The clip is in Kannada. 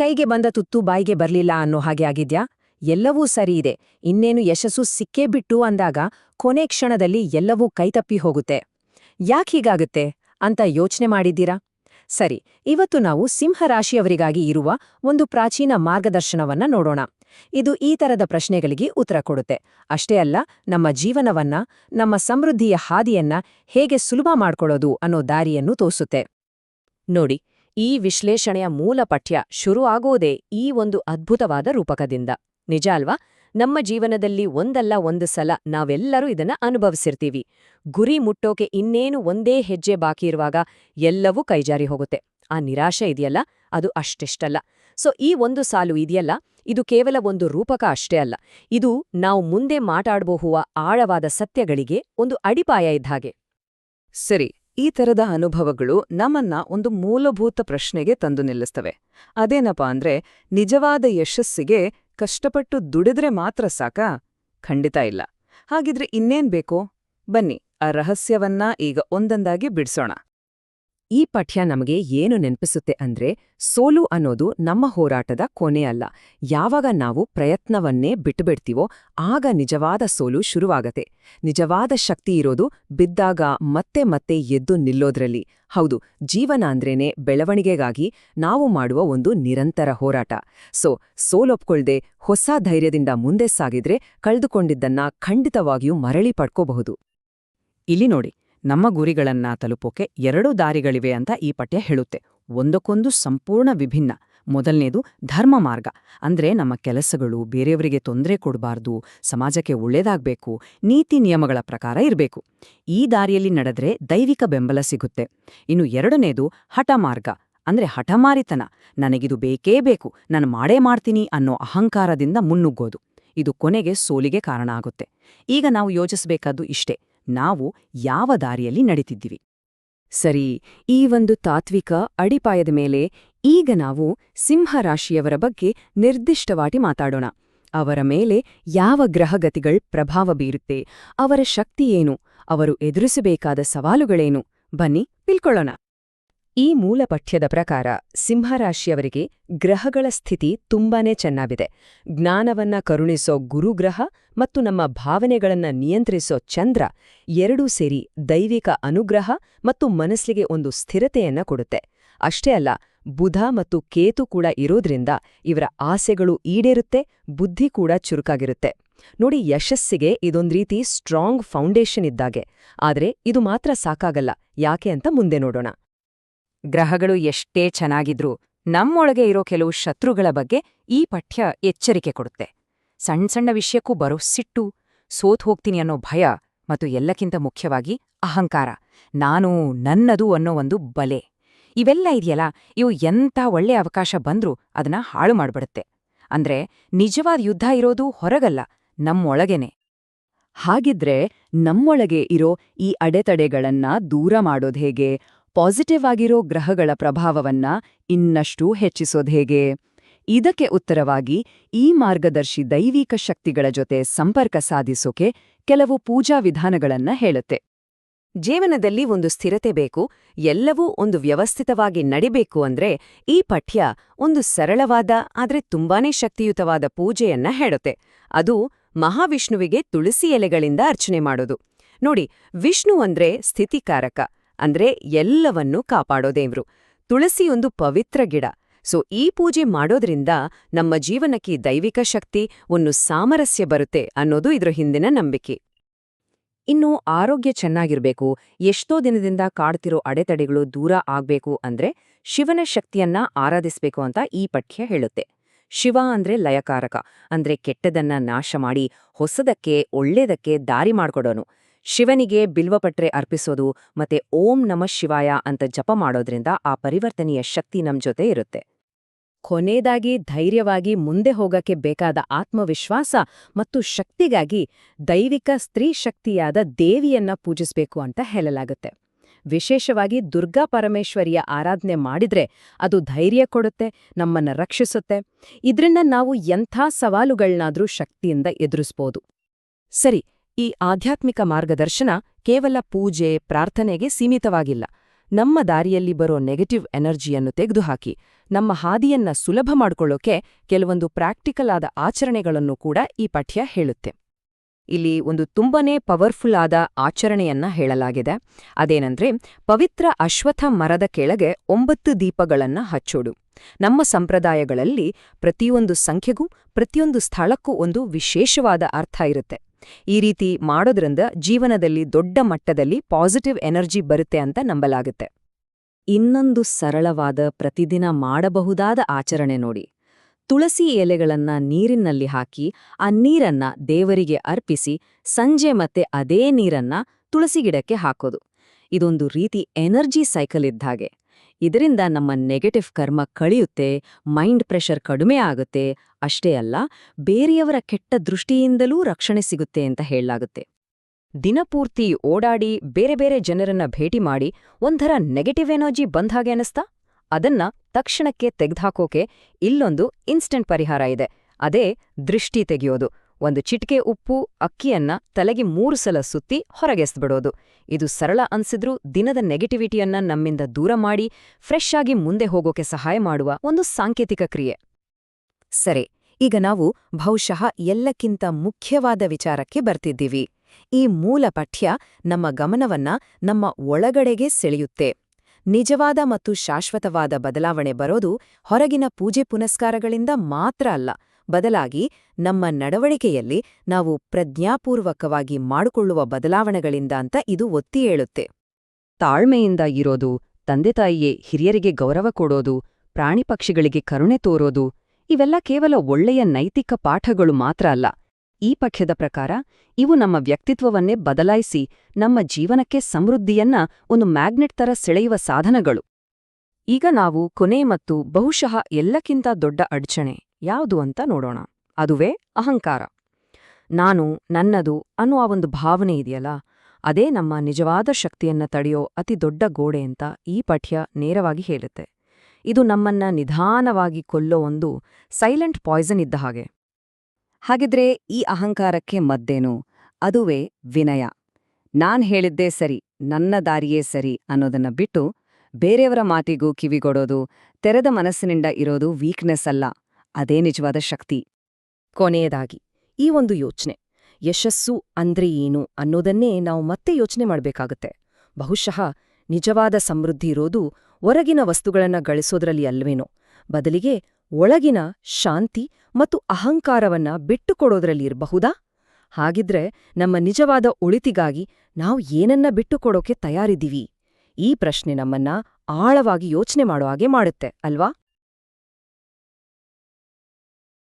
ಕೈಗೆ ಬಂದ ತುತ್ತು ಬಾಯಿಗೆ ಬರ್ಲಿಲ್ಲ ಅನ್ನೋ ಹಾಗೆ ಆಗಿದ್ಯಾ? ಎಲ್ಲವೂ ಸರಿ ಇದೆ. ಇನ್ನೇನು ಯಶಸ್ಸು ಸಿಕ್ಕೇ ಬಿಟ್ಟು ಅಂದಾಗ ಕೊನೆ ಕ್ಷಣದಲ್ಲಿ ಎಲ್ಲವೂ ಕೈತಪ್ಪಿ ಹೋಗುತ್ತೆ. ಯಾಕೀಗಾಗುತ್ತೆ ಅಂತ ಯೋಚನೆ ಮಾಡಿದ್ದೀರಾ? ಸರಿ, ಇವತ್ತು ನಾವು ಸಿಂಹರಾಶಿಯವರಿಗಾಗಿ ಇರುವ ಒಂದು ಪ್ರಾಚೀನ ಮಾರ್ಗದರ್ಶನವನ್ನ ನೋಡೋಣ. ಇದು ಈ ತರದ ಪ್ರಶ್ನೆಗಳಿಗೆ ಉತ್ತರ ಕೊಡುತ್ತೆ. ಅಷ್ಟೇ ಅಲ್ಲ, ನಮ್ಮ ಜೀವನವನ್ನ, ನಮ್ಮ ಸಮೃದ್ಧಿಯ ಹಾದಿಯನ್ನ ಹೇಗೆ ಸುಲಭ ಮಾಡ್ಕೊಳ್ಳೋದು ಅನ್ನೋ ದಾರಿಯನ್ನು ತೋರಿಸುತ್ತೆ. ನೋಡಿ ಈ ವಿಶ್ಲೇಷಣೆಯ ಮೂಲ ಪಠ್ಯ ಶುರು ಆಗೋದೇ ಈ ಒಂದು ಅದ್ಭುತವಾದ ರೂಪಕದಿಂದ. ನಿಜ ಅಲ್ವಾ? ನಮ್ಮ ಜೀವನದಲ್ಲಿ ಒಂದಲ್ಲ ಒಂದು ಸಲ ನಾವೆಲ್ಲರೂ ಇದನ್ನ ಅನುಭವಿಸಿರ್ತೀವಿ. ಗುರಿ ಮುಟ್ಟೋಕೆ ಇನ್ನೇನು ಒಂದೇ ಹೆಜ್ಜೆ ಬಾಕಿ ಇರುವಾಗ ಎಲ್ಲವೂ ಕೈಜಾರಿ ಹೋಗುತ್ತೆ. ಆ ನಿರಾಶೆ ಇದೆಯಲ್ಲ? ಅದು ಅಷ್ಟೆಷ್ಟಲ್ಲ. ಸೊ, ಈ ಒಂದು ಸಾಲು ಇದೆಯಲ್ಲ? ಇದು ಕೇವಲ ಒಂದು ರೂಪಕ ಅಷ್ಟೇ ಅಲ್ಲ. ಇದು ನಾವು ಮುಂದೆ ಮಾತಾಡಬಹುವ ಆಳವಾದ ಸತ್ಯಗಳಿಗೆ ಒಂದು ಅಡಿಪಾಯ ಇದ್ದಾಗೆ ಸರಿ ಈ ಥರದ ಅನುಭವಗಳು ನಮ್ಮನ್ನ ಒಂದು ಮೂಲಭೂತ ಪ್ರಶ್ನೆಗೆ ತಂದು ನಿಲ್ಲಿಸ್ತವೆ. ಅದೇನಪ್ಪ ಅಂದ್ರೆ, ನಿಜವಾದ ಯಶಸ್ಸಿಗೆ ಕಷ್ಟಪಟ್ಟು ದುಡಿದ್ರೆ ಮಾತ್ರ ಸಾಕಾ? ಖಂಡಿತ ಇಲ್ಲ. ಹಾಗಿದ್ರೆ ಇನ್ನೇನ್ ಬೇಕೋ? ಬನ್ನಿ, ಆ ರಹಸ್ಯವನ್ನ ಈಗ ಒಂದೊಂದಾಗಿ ಬಿಡ್ಸೋಣ. ಈ ಪಠ್ಯ ನಮಗೆ ಏನು ನೆನಪಿಸುತ್ತೆ ಅಂದ್ರೆ ಸೋಲು ಅನ್ನೋದು ನಮ್ಮ ಹೋರಾಟದ ಕೊನೆ ಅಲ್ಲ. ಯಾವಾಗ ನಾವು ಪ್ರಯತ್ನವನ್ನೇ ಬಿಟ್ಟುಬಿಡ್ತೀವೋ ಆಗ ನಿಜವಾದ ಸೋಲು ಶುರುವಾಗತ್ತೆ. ನಿಜವಾದ ಶಕ್ತಿ ಇರೋದು ಬಿದ್ದಾಗ ಮತ್ತೆ ಮತ್ತೆ ಎದ್ದು ನಿಲ್ಲೋದ್ರಲ್ಲಿ. ಹೌದು, ಜೀವನ ಅಂದ್ರೇನೆ ಬೆಳವಣಿಗೆಗಾಗಿ ನಾವು ಮಾಡುವ ಒಂದು ನಿರಂತರ ಹೋರಾಟ. ಸೊ, ಸೋಲೊಪ್ಕೊಳ್ದೆ ಹೊಸ ಧೈರ್ಯದಿಂದ ಮುಂದೆ ಸಾಗಿದ್ರೆ ಕಳೆದುಕೊಂಡಿದ್ದನ್ನ ಖಂಡಿತವಾಗಿಯೂ ಮರಳಿ ಪಡ್ಕೋಬಹುದು. ಇಲ್ಲಿ ನೋಡಿ ನಮ್ಮ ಗುರಿಗಳನ್ನ ತಲುಪೋಕೆ ಎರಡು ದಾರಿಗಳಿವೆ ಅಂತ ಈ ಪಠ್ಯ ಹೇಳುತ್ತೆ. ಒಂದಕ್ಕೊಂದು ಸಂಪೂರ್ಣ ವಿಭಿನ್ನ. ಮೊದಲನೇದು ಧರ್ಮ ಮಾರ್ಗ. ಅಂದ್ರೆ ನಮ್ಮ ಕೆಲಸಗಳು, ಬೇರೆಯವರಿಗೆ ತೊಂದರೆ ಕೊಡಬಾರ್ದು, ಸಮಾಜಕ್ಕೆ ಒಳ್ಳೇದಾಗ್ಬೇಕು, ನೀತಿ ನಿಯಮಗಳ ಪ್ರಕಾರ ಇರಬೇಕು. ಈ ದಾರಿಯಲ್ಲಿ ನಡೆದ್ರೆ ದೈವಿಕ ಬೆಂಬಲ ಸಿಗುತ್ತೆ. ಇನ್ನು ಎರಡನೇದು ಹಠ ಮಾರ್ಗ. ಅಂದ್ರೆ ಹಠಮಾರಿತನ. ನನಗಿದು ಬೇಕೇ ಬೇಕು, ನಾನು ಮಾಡೇ ಮಾಡ್ತೀನಿ ಅನ್ನೋ ಅಹಂಕಾರದಿಂದ ಮುನ್ನುಗ್ಗೋದು. ಇದು ಕೊನೆಗೆ ಸೋಲಿಗೆ ಕಾರಣ ಆಗುತ್ತೆ. ಈಗ ನಾವು ಯೋಚಿಸಬೇಕಾದ್ದು ಇಷ್ಟೇ. ನಾವು ಯಾವ ದಾರಿಯಲ್ಲಿ ನಡೀತಿದ್ದೀವಿ. ಸರಿ, ಈ ಒಂದು ತಾತ್ವಿಕ ಅಡಿಪಾಯದ ಮೇಲೆ ಈಗ ನಾವು ಸಿಂಹರಾಶಿಯವರ ಬಗ್ಗೆ ನಿರ್ದಿಷ್ಟವಾಗಿ ಮಾತಾಡೋಣ. ಅವರ ಮೇಲೆ ಯಾವ ಗ್ರಹಗತಿಗಳ್ ಪ್ರಭಾವ ಬೀರುತ್ತೆ, ಅವರ ಶಕ್ತಿಯೇನು ಅವರು ಎದುರಿಸಬೇಕಾದ ಸವಾಲುಗಳೇನು, ಬನ್ನಿ ತಿಳ್ಕೊಳ್ಳೋಣ. ಈ ಮೂಲ ಪಠ್ಯದ ಪ್ರಕಾರ ಸಿಂಹರಾಶಿಯವರಿಗೆ ಗ್ರಹಗಳ ಸ್ಥಿತಿ ತುಂಬಾನೇ ಚೆನ್ನಾಗಿದೆ. ಜ್ಞಾನವನ್ನ ಕರುಣಿಸೋ ಗುರುಗ್ರಹ ಮತ್ತು ನಮ್ಮ ಭಾವನೆಗಳನ್ನ ನಿಯಂತ್ರಿಸೋ ಚಂದ್ರ ಎರಡೂ ಸೇರಿ ದೈವಿಕ ಅನುಗ್ರಹ ಮತ್ತು ಮನಸ್ಸಿಗೆ ಒಂದು ಸ್ಥಿರತೆಯನ್ನ ಕೊಡುತ್ತೆ. ಅಷ್ಟೇ ಅಲ್ಲ, ಬುಧ ಮತ್ತು ಕೇತು ಕೂಡ ಇರೋದ್ರಿಂದ ಇವರ ಆಸೆಗಳು ಈಡೇರುತ್ತೆ, ಬುದ್ಧಿ ಕೂಡ ಚುರುಕಾಗಿರುತ್ತೆ. ನೋಡಿ, ಯಶಸ್ಸಿಗೆ ಇದೊಂದು ರೀತಿ ಸ್ಟ್ರಾಂಗ್ ಫೌಂಡೇಶನ್ ಇದ್ದಾಗೆ. ಆದ್ರೆ ಇದು ಮಾತ್ರ ಸಾಕಾಗಲ್ಲ. ಯಾಕೆ ಅಂತ ಮುಂದೆ ನೋಡೋಣ. ಗ್ರಹಗಳು ಎಷ್ಟೇ ಚೆನ್ನಾಗಿದ್ರೂ ನಮ್ಮೊಳಗೆ ಇರೋ ಕೆಲವು ಶತ್ರುಗಳ ಬಗ್ಗೆ ಈ ಪಠ್ಯ ಎಚ್ಚರಿಕೆ ಕೊಡುತ್ತೆ. ಸಣ್ಣ ಸಣ್ಣ ವಿಷಯಕ್ಕೂ ಬರೋ ಸಿಟ್ಟು, ಸೋತ್ ಹೋಗ್ತೀನಿ ಅನ್ನೋ ಭಯ ಮತ್ತು ಎಲ್ಲಕ್ಕಿಂತ ಮುಖ್ಯವಾಗಿ ಅಹಂಕಾರ. ನಾನು ನನ್ನದು ಅನ್ನೋ ಒಂದು ಬಲೆ. ಇವೆಲ್ಲ ಇದೆಯಲ್ಲ, ಇವು ಎಂಥ ಒಳ್ಳೆ ಅವಕಾಶ ಬಂದ್ರೂ ಅದನ್ನ ಹಾಳು ಮಾಡ್ಬಿಡುತ್ತೆ. ಅಂದ್ರೆ ನಿಜವಾದ ಯುದ್ಧ ಇರೋದು ಹೊರಗಲ್ಲ, ನಮ್ಮೊಳಗೇನೆ. ಹಾಗಿದ್ರೆ ನಮ್ಮೊಳಗೆ ಇರೋ ಈ ಅಡೆತಡೆಗಳನ್ನ ದೂರ ಮಾಡೋದು ಹೇಗೆ? ಪಾಸಿಟಿವ್ ಆಗಿರೋ ಗ್ರಹಗಳ ಪ್ರಭಾವವನ್ನ ಇನ್ನಷ್ಟು ಹೆಚ್ಚಿಸೋದು ಹೇಗೆ? ಇದಕ್ಕೆ ಉತ್ತರವಾಗಿ, ಈ ಮಾರ್ಗದರ್ಶಿ ದೈವಿಕ ಶಕ್ತಿಗಳ ಜೊತೆ ಸಂಪರ್ಕ ಸಾಧಿಸೋಕೆ ಕೆಲವು ಪೂಜಾ ವಿಧಾನಗಳನ್ನ ಹೇಳುತ್ತೆ. ಜೀವನದಲ್ಲಿ ಒಂದು ಸ್ಥಿರತೆ ಬೇಕು, ಎಲ್ಲವೂ ಒಂದು ವ್ಯವಸ್ಥಿತವಾಗಿ ನಡಿಬೇಕು ಅಂದ್ರೆ ಈ ಪಠ್ಯ ಒಂದು ಸರಳವಾದ, ಆದ್ರೆ ತುಂಬಾನೇ ಶಕ್ತಿಯುತವಾದ ಪೂಜೆಯನ್ನ ಹೇಳುತ್ತೆ. ಅದು ಮಹಾವಿಷ್ಣುವಿಗೆ ತುಳಸಿ ಎಲೆಗಳಿಂದ ಅರ್ಚನೆ ಮಾಡೋದು. ನೋಡಿ, ವಿಷ್ಣು ಅಂದ್ರೆ ಸ್ಥಿತಿಕಾರಕ. ಅಂದ್ರೆ ಎಲ್ಲವನ್ನೂ ತುಳಸಿ ತುಳಸಿಯೊಂದು ಪವಿತ್ರ ಗಿಡ. ಸೊ, ಈ ಪೂಜೆ ಮಾಡೋದ್ರಿಂದ ನಮ್ಮ ಜೀವನಕ್ಕೆ ದೈವಿಕ ಶಕ್ತಿ, ಒಂದು ಸಾಮರಸ್ಯ ಬರುತ್ತೆ ಅನ್ನೋದು ಇದ್ರ ಹಿಂದಿನ ನಂಬಿಕೆ. ಇನ್ನು ಆರೋಗ್ಯ ಚೆನ್ನಾಗಿರ್ಬೇಕು, ಎಷ್ಟೋ ದಿನದಿಂದ ಕಾಡ್ತಿರೋ ಅಡೆತಡೆಗಳು ದೂರ ಆಗ್ಬೇಕು ಅಂದ್ರೆ ಶಿವನ ಶಕ್ತಿಯನ್ನ ಆರಾಧಿಸ್ಬೇಕು ಅಂತ ಈ ಪಠ್ಯ ಹೇಳುತ್ತೆ. ಶಿವ ಅಂದ್ರೆ ಲಯಕಾರಕ, ಅಂದ್ರೆ ಕೆಟ್ಟದನ್ನ ನಾಶ ಮಾಡಿ, ಹೊಸದಕ್ಕೆ, ಒಳ್ಳೇದಕ್ಕೆ ದಾರಿ ಮಾಡ್ಕೊಡೋನು. ಶಿವನಿಗೆ ಬಿಲ್ವಪಟ್ರೆ ಅರ್ಪಿಸೋದು ಮತ್ತೆ ಓಂ ನಮಃ ಶಿವಾಯ ಅಂತ ಜಪ ಮಾಡೋದ್ರಿಂದ ಆ ಪರಿವರ್ತನೆಯ ಶಕ್ತಿ ನಮ್ ಜೊತೆ ಇರುತ್ತೆ. ಕೊನೆಯದಾಗಿ ಧೈರ್ಯವಾಗಿ ಮುಂದೆ ಹೋಗಕ್ಕೆ ಬೇಕಾದ ಆತ್ಮವಿಶ್ವಾಸ ಮತ್ತು ಶಕ್ತಿಗಾಗಿ ದೈವಿಕ ಸ್ತ್ರೀ ಶಕ್ತಿಯಾದ ದೇವಿಯನ್ನ ಪೂಜಿಸಬೇಕು ಅಂತ ಹೇಳಲಾಗುತ್ತೆ. ವಿಶೇಷವಾಗಿ ದುರ್ಗಾ ಪರಮೇಶ್ವರಿಯ ಆರಾಧನೆ ಮಾಡಿದ್ರೆ ಅದು ಧೈರ್ಯ ಕೊಡುತ್ತೆ, ನಮ್ಮನ್ನ ರಕ್ಷಿಸುತ್ತೆ. ಇದರಿಂದ ನಾವು ಎಂಥ ಸವಾಲುಗಳನ್ನಾದರೂ ಶಕ್ತಿಯಿಂದ ಎದುರಿಸ್ಬೋದು. ಸರಿ ಈ ಆಧ್ಯಾತ್ಮಿಕ ಮಾರ್ಗದರ್ಶನ ಕೇವಲ ಪೂಜೆ, ಪ್ರಾರ್ಥನೆಗೆ ಸೀಮಿತವಾಗಿಲ್ಲ. ನಮ್ಮ ದಾರಿಯಲ್ಲಿ ಬರೋ ನೆಗೆಟಿವ್ ಎನರ್ಜಿಯನ್ನು ತೆಗೆದುಹಾಕಿ, ನಮ್ಮ ಹಾದಿಯನ್ನ ಸುಲಭ ಮಾಡಿಕೊಳ್ಳೋಕೆ ಕೆಲವೊಂದು ಪ್ರಾಕ್ಟಿಕಲ್ ಆದ ಆಚರಣೆಗಳನ್ನು ಕೂಡ ಈ ಪಠ್ಯ ಹೇಳುತ್ತೆ. ಇಲ್ಲಿ ಒಂದು ತುಂಬನೇ ಪವರ್ಫುಲ್ ಆದ ಆಚರಣೆಯನ್ನ ಹೇಳಲಾಗಿದೆ. ಅದೇನಂದ್ರೆ, ಪವಿತ್ರ ಅಶ್ವಥ ಮರದ ಕೆಳಗೆ ಒಂಬತ್ತು ದೀಪಗಳನ್ನ ಹಚ್ಚೋಡು ನಮ್ಮ ಸಂಪ್ರದಾಯಗಳಲ್ಲಿ ಪ್ರತಿಯೊಂದು ಸಂಖ್ಯೆಗೂ ಪ್ರತಿಯೊಂದು ಸ್ಥಳಕ್ಕೂ ಒಂದು ವಿಶೇಷವಾದ ಅರ್ಥ ಇರುತ್ತೆ. ಈ ರೀತಿ ಮಾಡೋದ್ರಿಂದ ಜೀವನದಲ್ಲಿ ದೊಡ್ಡ ಮಟ್ಟದಲ್ಲಿ ಪಾಸಿಟಿವ್ ಎನರ್ಜಿ ಬರುತ್ತೆ ಅಂತ ನಂಬಲಾಗುತ್ತೆ. ಇನ್ನೊಂದು ಸರಳವಾದ ಪ್ರತಿದಿನ ಮಾಡಬಹುದಾದ ಆಚರಣೆ ನೋಡಿ. ತುಳಸಿ ಎಲೆಗಳನ್ನ ನೀರಿನಲ್ಲಿ ಹಾಕಿ, ಆ ನೀರನ್ನ ದೇವರಿಗೆ ಅರ್ಪಿಸಿ, ಸಂಜೆ ಮತ್ತೆ ಅದೇ ನೀರನ್ನ ತುಳಸಿ ಗಿಡಕ್ಕೆ ಹಾಕೋದು. ಇದೊಂದು ರೀತಿ ಎನರ್ಜಿ ಸೈಕಲ್ ಇದ್ದಾಗೆ ಇದರಿಂದ ನಮ್ಮ ನೆಗೆಟಿವ್ ಕರ್ಮ ಕಳಿಯುತ್ತೆ ಮೈಂಡ್ ಪ್ರೆಷರ್ ಕಡಿಮೆ ಆಗುತ್ತೆ. ಅಷ್ಟೇ ಅಲ್ಲ, ಬೇರೆಯವರ ಕೆಟ್ಟ ದೃಷ್ಟಿಯಿಂದಲೂ ರಕ್ಷಣೆ ಸಿಗುತ್ತೆ ಅಂತ ಹೇಳಲಾಗುತ್ತೆ. ದಿನಪೂರ್ತಿ ಓಡಾಡಿ ಬೇರೆ ಬೇರೆ ಜನರನ್ನ ಭೇಟಿ ಮಾಡಿ ಒಂಥರ ನೆಗೆಟಿವ್ ಎನರ್ಜಿ ಬಂದ್ಹಾಗೆ ಅನಿಸ್ತಾ ಅದನ್ನ ತಕ್ಷಣಕ್ಕೆ ತೆಗೆದುಹಾಕೋಕೆ ಇಲ್ಲೊಂದು ಇನ್ಸ್ಟೆಂಟ್ ಪರಿಹಾರ ಇದೆ. ಅದೇ ದೃಷ್ಟಿ ತೆಗೆಯೋದು. ಒಂದು ಚಿಟಿಕೆ ಉಪ್ಪು, ಅಕ್ಕಿಯನ್ನ ತಲೆಗೆ ಮೂರು ಸಲ ಸುತ್ತಿ ಹೊರಗೆಸ್ಬಿಡೋದು. ಇದು ಸರಳ ಅನ್ಸಿದ್ರೂ ದಿನದ ನೆಗೆಟಿವಿಟಿಯನ್ನ ನಮ್ಮಿಂದ ದೂರ ಮಾಡಿ, ಫ್ರೆಶ್ ಆಗಿ ಮುಂದೆ ಹೋಗೋಕೆ ಸಹಾಯ ಮಾಡುವ ಒಂದು ಸಾಂಕೇತಿಕ ಕ್ರಿಯೆ. ಸರಿ, ಈಗ ನಾವು ಬಹುಶಃ ಎಲ್ಲಕ್ಕಿಂತ ಮುಖ್ಯವಾದ ವಿಚಾರಕ್ಕೆ ಬರ್ತಿದ್ದೀವಿ. ಈ ಮೂಲ ಪಠ್ಯ ನಮ್ಮ ಗಮನವನ್ನ ನಮ್ಮ ಒಳಗಡೆಗೆ ಸೆಳೆಯುತ್ತೆ. ನಿಜವಾದ ಮತ್ತು ಶಾಶ್ವತವಾದ ಬದಲಾವಣೆ ಬರೋದು ಹೊರಗಿನ ಪೂಜೆ ಪುನಸ್ಕಾರಗಳಿಂದ ಮಾತ್ರ ಅಲ್ಲ. ಬದಲಾಗಿ ನಮ್ಮ ನಡವಳಿಕೆಯಲ್ಲಿ ನಾವು ಪ್ರಜ್ಞಾಪೂರ್ವಕವಾಗಿ ಮಾಡಿಕೊಳ್ಳುವ ಬದಲಾವಣೆಗಳಿಂದ ಅಂತ ಇದು ಒತ್ತಿ ಹೇಳುತ್ತೆ. ತಾಳ್ಮೆಯಿಂದ ಇರೋದು ತಂದೆತಾಯಿಯೇ ಹಿರಿಯರಿಗೆ ಗೌರವ ಕೊಡೋದು, ಪ್ರಾಣಿ ಪಕ್ಷಿಗಳಿಗೆ ಕರುಣೆ ತೋರೋದು, ಇವೆಲ್ಲ ಕೇವಲ ಒಳ್ಳೆಯ ನೈತಿಕ ಪಾಠಗಳು ಮಾತ್ರ ಅಲ್ಲ. ಈ ಪಠ್ಯದ ಪ್ರಕಾರ ಇವು ನಮ್ಮ ವ್ಯಕ್ತಿತ್ವವನ್ನೇ ಬದಲಾಯಿಸಿ ನಮ್ಮ ಜೀವನಕ್ಕೆ ಸಮೃದ್ಧಿಯನ್ನ ಒಂದು ಮ್ಯಾಗ್ನೆಟ್ ತರ ಸೆಳೆಯುವ ಸಾಧನಗಳು. ಈಗ ನಾವು ಕೊನೆ ಮತ್ತು ಬಹುಶಃ ಎಲ್ಲಕ್ಕಿಂತ ದೊಡ್ಡ ಅಡಚಣೆ. ಯಾವುದು ಅಂತ ನೋಡೋಣ. ಅದುವೇ ಅಹಂಕಾರ. ನಾನು, ನನ್ನದು ಅನ್ನೋ ಆ ಒಂದು ಭಾವನೆ ಇದೆಯಲ್ಲ, ಅದೇ ನಮ್ಮ ನಿಜವಾದ ಶಕ್ತಿಯನ್ನ ತಡೆಯೋ ಅತಿ ದೊಡ್ಡ ಗೋಡೆ ಅಂತ ಈ ಪಠ್ಯ ನೇರವಾಗಿ ಹೇಳುತ್ತೆ. ಇದು ನಮ್ಮನ್ನ ನಿಧಾನವಾಗಿ ಕೊಲ್ಲೋ ಒಂದು ಸೈಲೆಂಟ್ ಪಾಯ್ಸನ್ ಇದ್ದ ಹಾಗೆ. ಹಾಗಿದ್ರೆ ಈ ಅಹಂಕಾರಕ್ಕೆ ಮದ್ದೇನು? ಅದುವೇ ವಿನಯ. ನಾನ್ ಹೇಳಿದ್ದೇ ಸರಿ, ನನ್ನ ದಾರಿಯೇ ಸರಿ ಅನ್ನೋದನ್ನ ಬಿಟ್ಟು ಬೇರೆಯವರ ಮಾತಿಗೂ ಕಿವಿಗೊಡೋದು, ತೆರೆದ ಮನಸ್ಸಿನಿಂದ ಇರೋದು ವೀಕ್ನೆಸ್ ಅಲ್ಲ. ಅದೇ ನಿಜವಾದ ಶಕ್ತಿ. ಕೊನೆಯದಾಗಿ, ಈ ಒಂದು ಯೋಚನೆ, ಯಶಸ್ಸು ಅಂದ್ರೆ ಏನು ಅನ್ನೋದನ್ನೇ ನಾವು ಮತ್ತೆ ಯೋಚನೆ ಮಾಡಬೇಕಾಗುತ್ತೆ. ಬಹುಶಃ ನಿಜವಾದ ಸಮೃದ್ಧಿ ಇರೋದು ಹೊರಗಿನ ವಸ್ತುಗಳನ್ನು ಗಳಿಸೋದ್ರಲ್ಲಿ ಅಲ್ವೇನೋ. ಬದಲಿಗೆ ಒಳಗಿನ ಶಾಂತಿ ಮತ್ತು ಅಹಂಕಾರವನ್ನ ಬಿಟ್ಟುಕೊಡೋದ್ರಲ್ಲಿ ಇರಬಹುದಾ? ಹಾಗಿದ್ರೆ ನಮ್ಮ ನಿಜವಾದ ಒಳಿತಿಗಾಗಿ ನಾವು ಏನನ್ನ ಬಿಟ್ಟುಕೊಡೋಕೆ ತಯಾರಿದ್ದೀವಿ? ಈ ಪ್ರಶ್ನೆ ನಮ್ಮನ್ನ ಆಳವಾಗಿ ಯೋಚನೆ ಮಾಡೋ ಹಾಗೆ ಮಾಡುತ್ತೆ, ಅಲ್ವಾ?